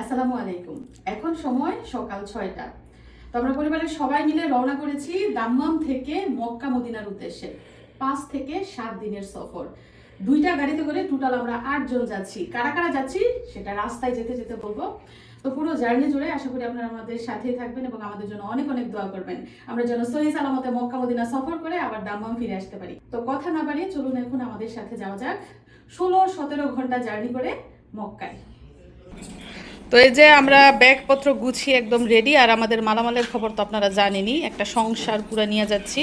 আসসালামু আলাইকুম। এখন সময় সকাল ছয়টা। তো আমরা পরিবারের সবাই মিলে রওনা করেছি দাম্মাম থেকে মক্কা মদিনার উদ্দেশ্যে। পাঁচ থেকে সাত দিনের সফর। দুইটা গাড়িতে করে টোটাল আমরা আটজন যাচ্ছি। কারা কারা যাচ্ছি সেটা রাস্তায় যেতে যেতে বলব। তো পুরো জার্নি জুড়ে আশা করি আপনারা আমাদের সাথেই থাকবেন এবং আমাদের জন্য অনেক অনেক দোয়া করবেন। আমরা যেন সহি সালামতে মক্কা মদিনা সফর করে আবার দাম্মাম ফিরে আসতে পারি। তো কথা না বাড়িয়ে চলুন এখন আমাদের সাথে যাওয়া যাক। ষোলো সতেরো ঘণ্টা জার্নি করে মক্কায়। তো এই যে আমরা ব্যাগপত্র গুছিয়ে একদম রেডি আর আমাদের মালামালের খবর তো আপনারা জানেনই। একটা সংসার পুরো নিয়ে যাচ্ছি।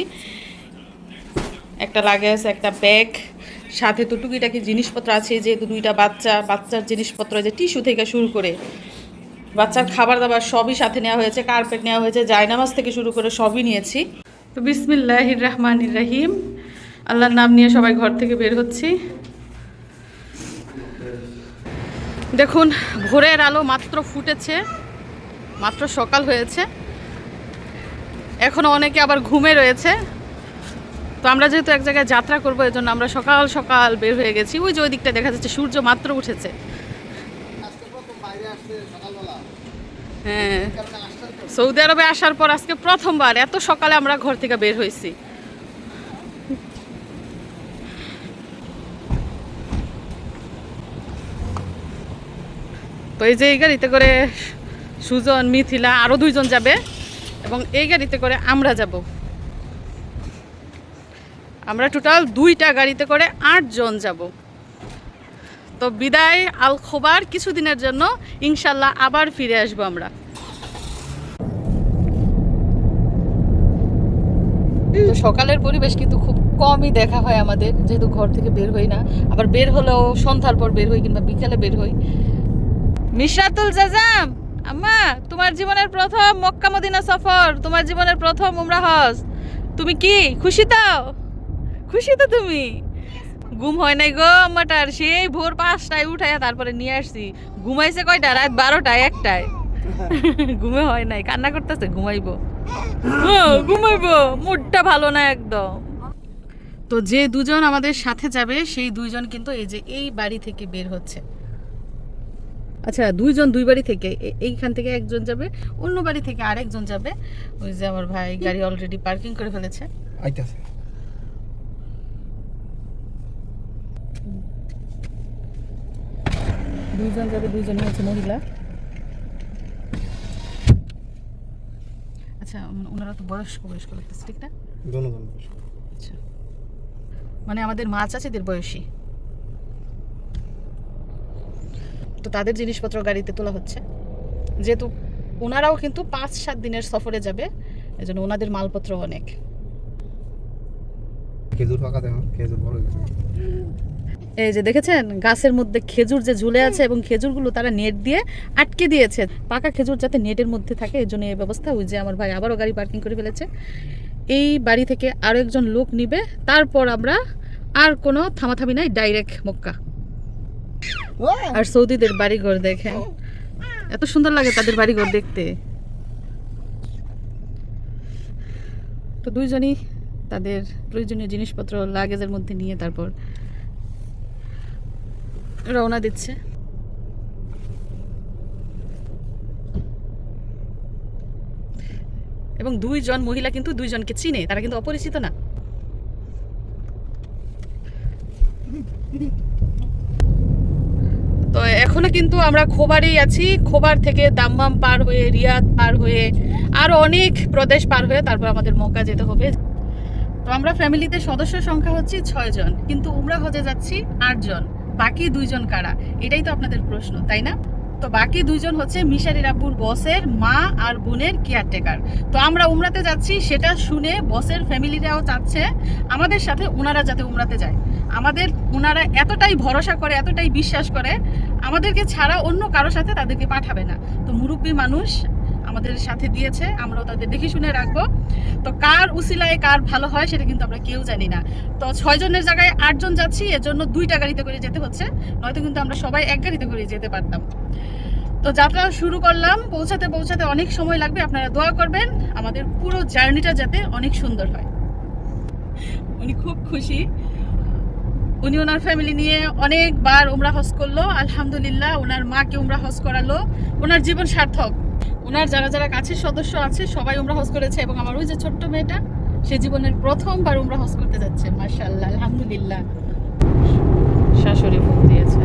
একটা লাগেজ একটা ব্যাগ সাথে তো টুকিটাকি জিনিসপত্র আছে যেহেতু দুইটা বাচ্চা, বাচ্চার জিনিসপত্র যে টিস্যু থেকে শুরু করে বাচ্চার খাবার দাবার সবই সাথে নেওয়া হয়েছে কার্পেট নেওয়া হয়েছে, জায়নামাজ থেকে শুরু করে সবই নিয়েছি। তো বিসমিল্লাহির রহমানির রহিম। আল্লাহর নাম নিয়ে সবাই ঘর থেকে বের হচ্ছি। দেখুন, ভোরের আলো মাত্র ফুটেছে, মাত্র সকাল হয়েছে। এখনও অনেকে আবার ঘুমে রয়েছে। তো আমরা যেহেতু এক জায়গায় যাত্রা করব এই জন্য আমরা সকাল সকাল বের হয়ে গেছি। ওই যে ওই দিকটা দেখা যাচ্ছে, সূর্য মাত্র উঠেছে। হ্যাঁ সৌদি আরবে আসার পর আজকে প্রথমবার, এত সকালে আমরা ঘর থেকে বের হয়েছি। তো এই যে এই গাড়িতে করে সুজন, মিথিলা আরও দুইজন যাবে এবং এই গাড়িতে করে আমরা যাব। আমরা টোটাল দুইটা গাড়িতে করে আটজন যাব। তো বিদায়, আল খোবার কিছুদিনের জন্য ইনশাল্লাহ আবার ফিরে আসব আমরা। সকালের পরিবেশ কিন্তু খুব কমই দেখা হয় আমাদের, যেহেতু ঘর থেকে বের হই না। আবার বের হলেও সন্ধ্যার পর বের হই কিংবা বিকালে বের হই। মিশরাতুল জাজাম আম্মা তোমার জীবনের প্রথম মক্কা মদিনা সফর তোমার জীবনের প্রথম উমরা হজ। তুমি কি খুশি তো খুশি তো তুমি। ঘুম হয় নাই গো আম্মাটার সেই ভোর পাঁচটায় উঠাইয়া তারপরে নিয়ে আসছি। ঘুমাইছে কয়টা? রাত বারোটায় একটায়। ঘুমে হয় নাই কান্না করতেছে ঘুমাইবো। হ্যাঁ, ঘুমাইবো মুডটা ভালো না একদম। তো যে দুজন আমাদের সাথে যাবে সেই দুইজন কিন্তু এই যে এই বাড়ি থেকে বের হচ্ছে। আচ্ছা দুইজন দুই বাড়ি থেকে এইখান থেকে একজন যাবে অন্য বাড়ি থেকে আরেকজন যাবে। ওই যে আমার ভাই গাড়ি অলরেডি পার্কিং করে ফেলেছে। আইতাছে। দুইজন যাবে দুইজন হচ্ছে মহিলা। আচ্ছা ওনারা তো বয়স্ক বয়স্ক লাগতেছে ঠিক না? আচ্ছা। মানে আমাদের মা চাচিদের বয়সী। তো তাদের জিনিসপত্র গাড়িতে তোলা হচ্ছে। যেহেতু ওনারাও কিন্তু পাঁচ সাত দিনের সফরে যাবে এই জন্য ওনাদের মালপত্র অনেক। খেজুর পাকা দেখো খেজুর বড় এই যে দেখেছেন গাছের মধ্যে খেজুর যে ঝুলে আছে এবং খেজুরগুলো তারা নেট দিয়ে আটকে দিয়েছে। পাকা খেজুর যাতে নেটের মধ্যে থাকে এই জন্য এই ব্যবস্থা। ওই যে আমার ভাই আবারও গাড়ি পার্কিং করে ফেলেছে। এই বাড়ি থেকে আরও একজন লোক নিবে তারপর আমরা আর কোনো থামাথামি নাই ডাইরেক্ট মক্কা। আর সৌদিদের বাড়িঘর দেখেন। এত সুন্দর লাগে তাদের বাড়িঘর দেখতে। তো দুইজনই তাদের প্রয়োজনীয় জিনিসপত্র, লাগেজের মধ্যে নিয়ে তারপর রওনা দিচ্ছে। এবং দুইজন মহিলা কিন্তু দুইজনকে চিনে, তারা কিন্তু অপরিচিত না। তো এখনও কিন্তু আমরা খোবারেই আছি। খোবার থেকে দাম্মাম পার হয়ে, রিয়াদ পার হয়ে, আর অনেক প্রদেশ পার হয়ে তারপর আমাদের মক্কা যেতে হবে। তো আমরা ফ্যামিলিতে সদস্য সংখ্যা হচ্ছে ছয় জন, কিন্তু উমরা হজে যাচ্ছি আটজন বাকি দুইজন কারা? এটাই তো আপনাদের প্রশ্ন, তাই না? তো বাকি দুজন হচ্ছে মিশারি রাব্বুর বসের মা আর বোনের কেয়ারটেকার তো আমরা উমরাতে যাচ্ছি, সেটা শুনে বসের ফ্যামিলিরাও চাচ্ছে, আমাদের সাথে ওনারা যাতে উমরাতে যায়। আমাদের ওনারা এতটাই ভরসা করে, এতটাই বিশ্বাস করে, আমাদেরকে ছাড়া অন্য কারও সাথে তাদেরকে পাঠাবে না। তো মুরব্বী মানুষ আমাদের সাথে দিয়েছে, আমরাও তাদের দেখে শুনে রাখব। তো কার উসিলায় কার ভালো হয় সেটা কিন্তু আমরা কেউ জানি না। তো ছয় জনের জায়গায় আটজন যাচ্ছি এর জন্য দুইটা গাড়িতে করে যেতে হচ্ছে, নয়তো কিন্তু আমরা সবাই এক গাড়িতে করে যেতে পারতাম। তো যাত্রা শুরু করলাম, পৌঁছাতে পৌঁছাতে অনেক সময় লাগবে, আপনারা দোয়া করবেন, আমাদের পুরো জার্নিটা যাতে অনেক সুন্দর হয়। উনি খুব খুশি। উনি ওনার ফ্যামিলি নিয়ে অনেকবার উমরা হজ করল, আলহামদুলিল্লাহ, ওনার মাকে উমরা হজ করালো। ওনার জীবন সার্থক। ওনার যারা যারা কাছের সদস্য আছে সবাই উমরা হজ করেছে এবং আমার ওই যে ছোট্ট মেয়েটা সে জীবনের প্রথমবার উমরা হজ করতে যাচ্ছে মাশাআল্লাহ আলহামদুলিল্লাহ। শাশুড়ি ফোন দিয়েছে।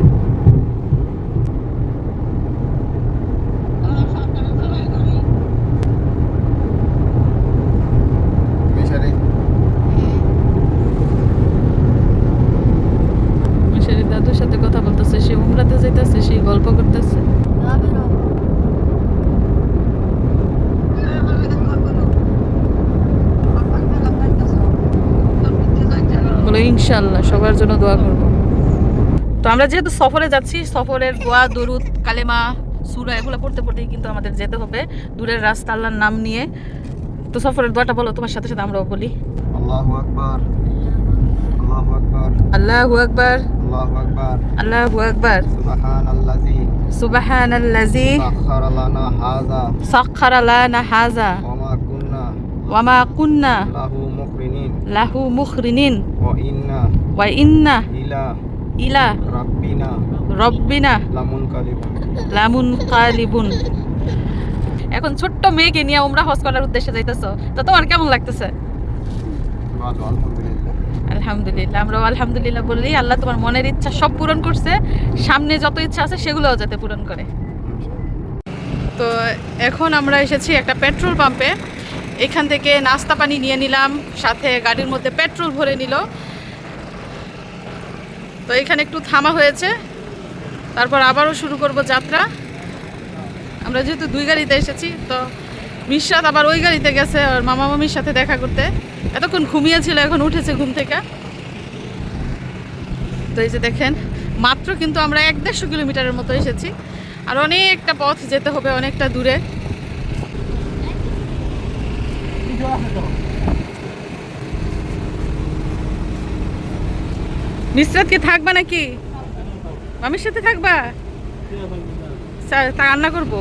দাদুর সাথে কথা বলতেছে সে উমরাতে যাইতেছে সে গল্প করতেছে। ইনশাল্লাহ সবার জন্য দোয়া করব। তো আমরা যেহেতু সফরে যাচ্ছি সফরের দোয়া দরুদ কালেমা সুরা এগুলো পড়তে পড়তেই কিন্তু আমাদের যেতে হবে। দূরের রাস্তা আল্লাহর নাম নিয়ে। তো সফরের দোয়াটা বলো তোমার সাথে সাথে আমরাও বলি। আল্লাহু আকবার। আল্লাহু আকবার। আল্লাহু আকবার। আল্লাহু আকবার। আল্লাহু আকবার। সুবহানাল্লাযী সুবহানাল্লাযী সাখারা লানা হাযা সাখখারা লানা হাযা ওয়া মা কুন্না। ওয়ামা কুন্না। লাহু মুকরিনিন লাহু মুখরিনিন। ওয়া ইন্না ওয়া ইন্না ইলা ইলা রাব্বিনা রব্বিনা লামুনকালিবুন লামুন কালিবুন। এখন ছোট্ট মেয়েকে নিয়ে উমরা হজ করার উদ্দেশ্যে যাইতেছো। তো তোমার কেমন লাগতেছে? আলহামদুলিল্লাহ। আলহামদুলিল্লাহ আমরাও আলহামদুলিল্লাহ বললি আল্লাহ তোমার মনের ইচ্ছা সব পূরণ করছে। সামনে যত ইচ্ছা আছে সেগুলোও যাতে পূরণ করে। তো এখন আমরা এসেছি একটা পেট্রোল পাম্পে। এখান থেকে নাস্তা পানি নিয়ে নিলাম, সাথে গাড়ির মধ্যে পেট্রোল ভরে নিল। তো এখানে একটু থামা হয়েছে। তারপর আবারও শুরু করব যাত্রা। আমরা যেহেতু দুই গাড়িতে এসেছি, তো মিশরাত আবার ওই গাড়িতে গেছে আর মামা মামির সাথে দেখা করতে। এতক্ষণ ঘুমিয়েছিল এখন উঠেছে ঘুম থেকে। তো এই যে দেখেন, মাত্র কিন্তু আমরা এক দেড়শো কিলোমিটারের মতো এসেছি। আর অনেকটা পথ যেতে হবে, অনেকটা দূরে। মিশ্রাত কি থাকবা নাকি? মামির সাথে থাকবা? তা রান্না করব।